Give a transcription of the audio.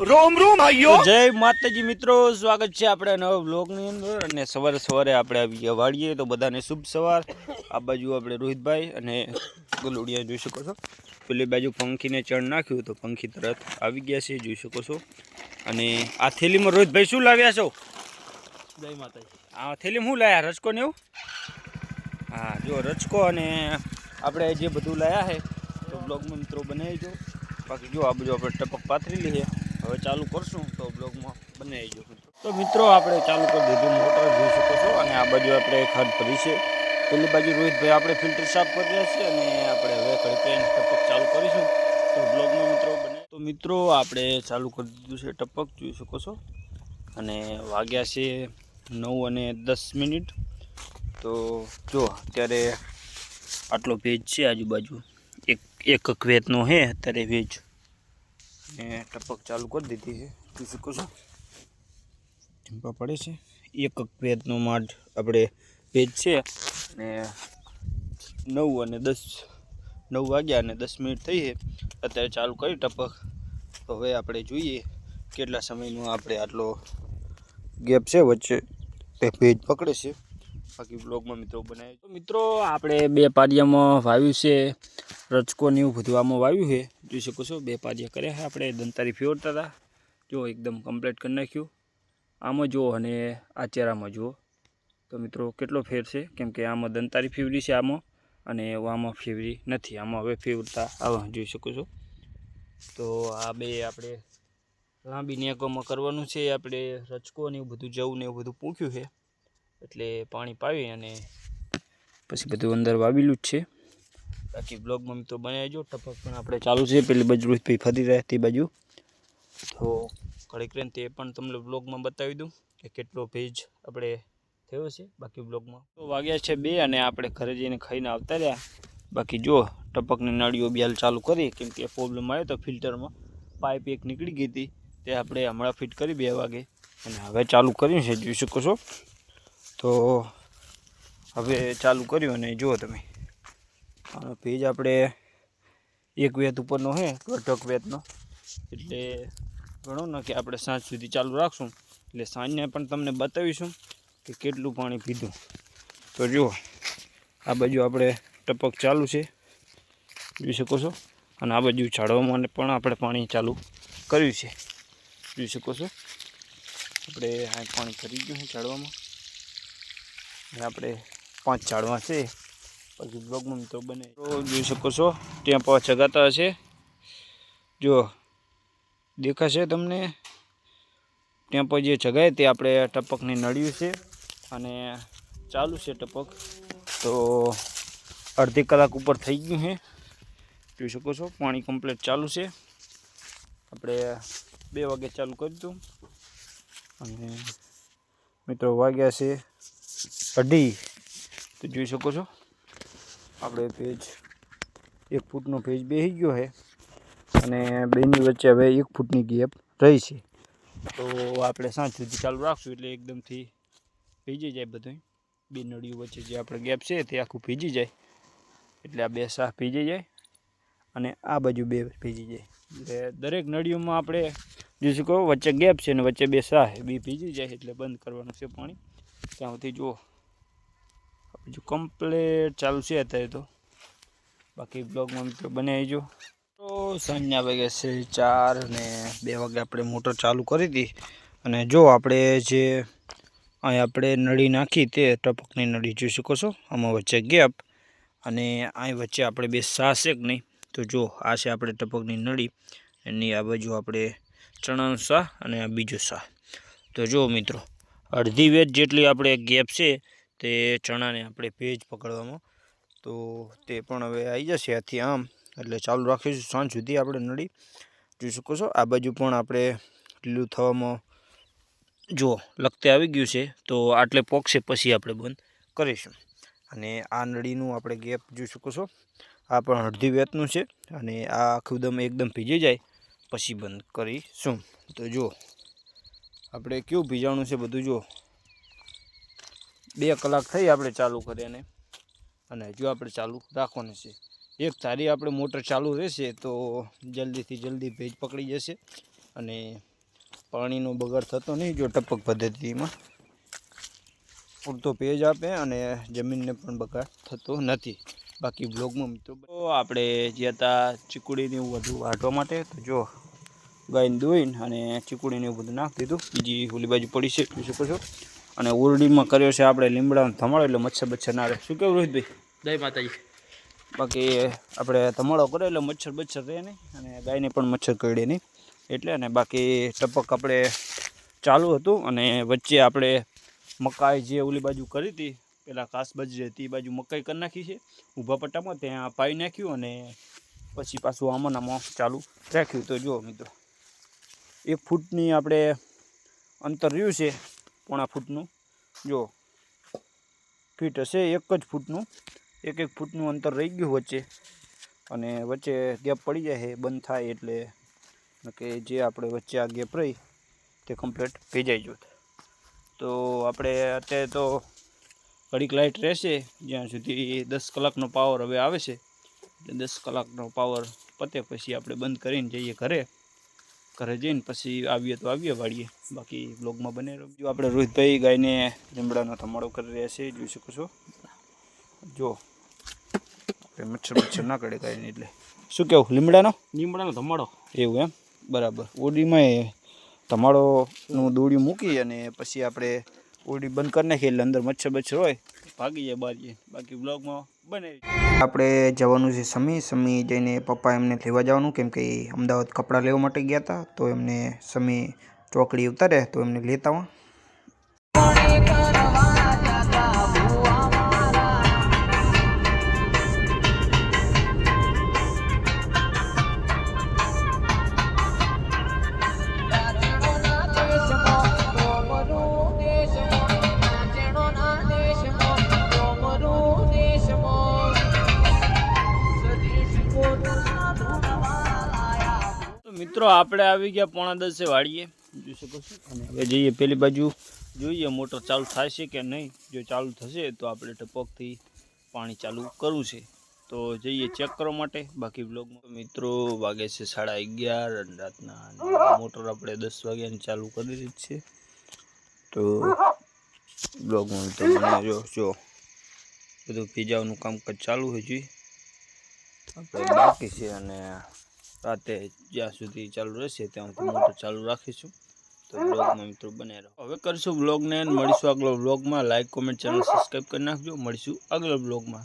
રોમ રોમ આયો જય માતાજી મિત્રો સ્વાગત છે આપણે નવા બ્લોગની અંદર અને સવારે સવારે આપણે આવી ગયા વાળીએ તો બધાને શુભ સવાર. આ બાજુ આપણે રોહિતભાઈ અને ગલુડિયા જોઈ શકો છો. પેલી બાજુ પંખીને ચણ નાખ્યું તો પંખી તરત આવી ગયા છે જોઈ શકો છો. અને આ થેલીમાં રોહિતભાઈ શું લાવ્યા છો? જય માતાજી. આ થેલીમાં શું લાયા? રચકો ને એવું? હા જો રચકો અને આપણે જે બધું લાયા છે તો બ્લોગમાં મિત્રો બનાવી જો બાકી જો આ બધું આપણે ટપક પાથરી લઈએ હવે ચાલુ કરશું તો બ્લોગમાં બનાવીજો તો મિત્રો, આપણે ચાલુ કરી દીધું મોટર જોઈ શકો છો. અને આ બાજુ આપણે ખાદ ભરી છે. પેલી બાજુ રોહિતભાઈ આપણે ફિલ્ટર સાફ કરી રહ્યા છીએ અને આપણે હવે ઘડી પેન ટપક ચાલુ કરીશું. તો બ્લોગમાં મિત્રો બને. તો મિત્રો, આપણે ચાલુ કરી દીધું છે ટપક, જોઈ શકો છો. અને વાગ્યા છે નવ અને દસ મિનિટ. તો જો, અત્યારે આટલો ભેજ છે આજુબાજુ. એક એક વેતનો છે અત્યારે ભેજ. ને ટપક ચાલુ કરી દીધી છે. જોઈ શકો છો? પડે છે. એક પેજનો માઠ આપણે ભેજ છે. ને નવ અને દસ, નવ વાગ્યા અને દસ મિનિટ થઈ છે. અત્યારે ચાલુ કરી ટપક. તો હવે આપણે જોઈએ કેટલા સમયનો આપણે આટલો ગેપ છે વચ્ચે તે ભેજ પકડે છે. બાકી બ્લોગમાં મિત્રો બનાવે તો મિત્રો, આપણે બે પાડિયામાં વાવ્યું છે રચકો ને એવું બધું આમાં વાવ્યું છે. જોઈ શકો છો, બે પાડિયા કર્યા છે. આપણે દંતારી ફેરતા હતા. જો એકદમ કમ્પ્લીટ કરી નાખ્યું. આમાં જુઓ અને આ ચેરામાં જુઓ. તો મિત્રો, કેટલો ફેર છે? કેમ કે આમાં દંતારી ફેવરી છે આમાં અને આમાં ફેવરી નથી. આમાં હવે ફેવરતા આવા, જોઈ શકો છો. તો આ બે આપણે લાંબી નેકોમાં કરવાનું છે. આપણે રચકો ને એવું બધું જવું ને એવું બધું પૂંખ્યું છે. એટલે પાણી પાવી અને પછી બધું અંદર વાવેલું જ છે. બાકી બ્લોગમાં બનાવી જો ટપક પણ આપણે ચાલુ છે. પેલી બાજુ ભાઈ ફરી રહ્યા તે બાજુ. તો ઘડીક રહીને તે પણ તમને બ્લોગમાં બતાવી દઉં કે કેટલો ભેજ આપણે થયો છે બાકી બ્લોગમાં તો વાગ્યા છે બે અને આપણે ઘરે જઈને ખાઈને આવતા રહ્યા. બાકી જો, ટપકની નળીઓ બી હાલ ચાલુ કરી, કેમ કે પ્રોબ્લેમ આવ્યો તો ફિલ્ટરમાં પાઇપ એક નીકળી ગઈ હતી, તે આપણે હમણાં ફિટ કરી બે વાગે. અને હવે ચાલુ કર્યું છે, જોઈ શકો છો. તો હવે ચાલુ કર્યું અને જુઓ તમે. આનો પેજ આપણે એક વેત ઉપરનો છે અઢક વેતનો એટલે ગણો ને કે આપણે સાંજ સુધી ચાલુ રાખશું. એટલે સાંજને પણ તમને બતાવીશું કે કેટલું પાણી પીધું. તો જુઓ, આ બાજુ આપણે ટપક ચાલુ છે. જોઈ શકો છો? અને આ બાજુ ઝાડવામાં પણ આપણે પાણી ચાલુ કર્યું છે. જોઈ શકો છો? આપણે આ પાણી કરી ગયું છે ઝાડવામાં અને આપણે પાંચ ઝાડવા છે. પછી બ્લોગમાં તો બને. જોઈ શકો છો, ત્યાં પાંચ જગાતા હશે જો દેખાશે તમને. ત્યાં પર જે જગાય તે આપણે ટપકને નળ્યું છે અને ચાલુ છે ટપક. તો અડધી કલાક ઉપર થઈ ગયું છે. જોઈ શકો છો, પાણી કમ્પ્લીટ ચાલુ છે. આપણે બે વાગે ચાલુ કરી દીધું અને મિત્રો વાગ્યા છે અઢી તો જોઈ શકો છો, આપણે પેજ એક ફૂટનો પેજ બેસી ગયો છે અને બેની વચ્ચે હવે એક ફૂટની ગેપ રહી છે. તો આપણે સાંજ સુધી ચાલુ રાખશું એટલે એકદમથી ભીજી જાય બધું બે નળીઓ વચ્ચે જે આપણે ગેપ છે તે આખું ભીજી જાય. એટલે આ બે શાહ ભીજી જાય અને આ બાજુ બે ભીજી જાય. એટલે દરેક નળીઓમાં આપણે જોઈ શકો વચ્ચે ગેપ છે ને વચ્ચે બે શાહ બે ભીજી જાય એટલે બંધ કરવાનું છે પાણી. ત્યાં સુધી જુઓ. બીજું કમ્પ્લેટ ચાલુ છે અત્યારે તો. બાકી બ્લોગમાં મિત્રો બને આવજો તો સાંજના વાગ્યા છે ચાર ને બે વાગે આપણે મોટર ચાલુ કરી હતી. અને જો આપણે જે અહીં આપણે નળી નાખી તે ટપકની નળી જોઈ શકો છો? આમાં વચ્ચે ગેપ અને અહીં વચ્ચે આપણે બે સા છે કે નહીં. તો જો આ છે આપણે ટપકની નળી. એની આ બાજુ આપણે ચણાનો શાહ અને આ બીજું શાહ તો જો મિત્રો, અડધી વેચ જેટલી આપણે ગેપ છે તે ચણાને આપણે ભેજ પકડવામાં. તો તે પણ હવે આવી જશે આથી આમ. એટલે ચાલુ રાખીશું સાંજ સુધી આપણે નળી. જોઈ શકો છો, આ બાજુ પણ આપણે લીલું થવામાં જો લખતે આવી ગયું છે, તો આટલે પોકશે પછી આપણે બંધ કરીશું. અને આ નળીનું આપણે ગેપ જોઈ શકો છો, આ પણ અડધી વેતનું છે અને આ આખું દમ એકદમ ભીજી જાય પછી બંધ કરીશું. તો જુઓ આપણે કેવું ભીજાણું છે બધું જુઓ બે કલાક થઈ આપણે ચાલુ કરીને અને હજુ આપણે ચાલુ રાખવાનું છે. એક ધારી આપણે મોટર ચાલુ રહેશે તો જલ્દીથી જલ્દી ભેજ પકડી જશે. અને પાણીનો બગાડ થતો નહીં, જો ટપક પદ્ધતિમાં પૂરતો ભેજ આપે અને જમીનને પણ બગાડ થતો નથી. બાકી બ્લોગમાં મિત્રો આપણે જ્યાં હતા ચીકુડીને એવું બધું વાટવા માટે, તો જો ગાયને દોઈને અને ચીકુડીને એવું બધું નાખી દીધું. બીજી ઓલી બાજુ પડી જોઈ શકો છો. અને ઉરડીમાં કર્યો છે આપણે લીમડાનો ધમાડો એટલે મચ્છર બચ્છર ના રહે. શું કેવું રોહિતભાઈ? જય માતાજી. બાકી આપણે ધમાડો કરે એટલે મચ્છર બચ્છર રહે નહીં અને ગાયને પણ મચ્છર કરડે નહીં. એટલે અને બાકી ટપક આપણે ચાલુ હતું અને વચ્ચે આપણે મકાઈ જે ઓલી બાજુ કરી હતી પેલા જે હતી એ બાજુ મકાઈ કરી નાખી છે. ઊભા પટ્ટામાં ત્યાં પાઈ નાખ્યું અને પછી પાછું આમાં આમાં ચાલુ રાખ્યું. તો જુઓ મિત્રો એક ફૂટની આપણે અંતર રહ્યું છે. પોણા ફૂટનું. જો, ફીટ હશે એક જ ફૂટનું. એક એક ફૂટનું અંતર રહી ગયું વચ્ચે. અને વચ્ચે ગેપ પડી જાય છે બંધ થાય એટલે કે જે આપણે વચ્ચે આ ગેપ રહી, તે કમ્પ્લીટ ભેજાઈ જોત તો આપણે અત્યારે તો ઘડીક લાઇટ રહેશે, જ્યાં સુધી દસ કલાકનો પાવર હવે આવે છે. એટલે દસ કલાકનો પાવર પતે પછી આપણે બંધ કરીને જઈએ ઘરે. ઘરે જઈને પછી આવીએ તો આવીએ વાળીએ બાકી બ્લોગમાં બને રહો. જો આપણે રોહિતભાઈ ગાયને લીમડાનો ધમાડો કરી રહ્યા છે જોઈ શકો છો. જો આપણે મચ્છર મચ્છર ના કરે ગાયને એટલે. શું કેવું લીમડાનો? લીમડાનો ધમાડો. એવું એમ? બરાબર. ઓડીમાં ધમાડોનું દોડ્યું મૂકી અને પછી આપણે ઓડી બંધ કરી નાખીએ એટલે અંદર મચ્છર બચ્છર હોય ભાગી જાય બારીએ. બાકી બ્લોગમાં બને આપણે જવાનું છે સમી. સમી જઈને પપ્પા એમને લેવા જવાનું. કેમ કે અમદાવાદ કપડાં લેવા માટે ગયા હતા તો એમને સમી ચોકડી ઉતારે તો એમને લેતા આવા. મિત્રો, આપણે આવી ગયા પોણા દસે વાળીએ. જોઈ શકો છો. અને હવે જઈએ પેલી બાજુ. જોઈએ મોટર ચાલુ થાય છે કે નહીં. જો ચાલુ થશે તો આપણે ટપકથી પાણી ચાલુ કરવું છે. તો જઈએ ચેક કરવા માટે. બાકી બ્લોગમાં મિત્રો વાગે છે સાડા અગિયાર અને રાતના મોટર આપણે દસ વાગ્યાની ચાલુ કરી જ છે. તો બ્લોગમાં મિત્રો મને જો જો બધું પીજાવાનું કામકાજ ચાલુ હોય જોઈએ આપણે બાકી છે અને રાતે જ્યાં સુધી ચાલુ રહેશે ત્યાં સુધી મોટર ચાલુ રાખીશું. તો બ્લોગમાં મિત્રો બને રહો. હવે કરીશું બ્લોગને, મળીશું આગલો બ્લોગમાં. લાઇક કોમેન્ટ ચેનલ સબસ્ક્રાઈબ કરી નાખજો. મળીશું આગલા બ્લોગમાં.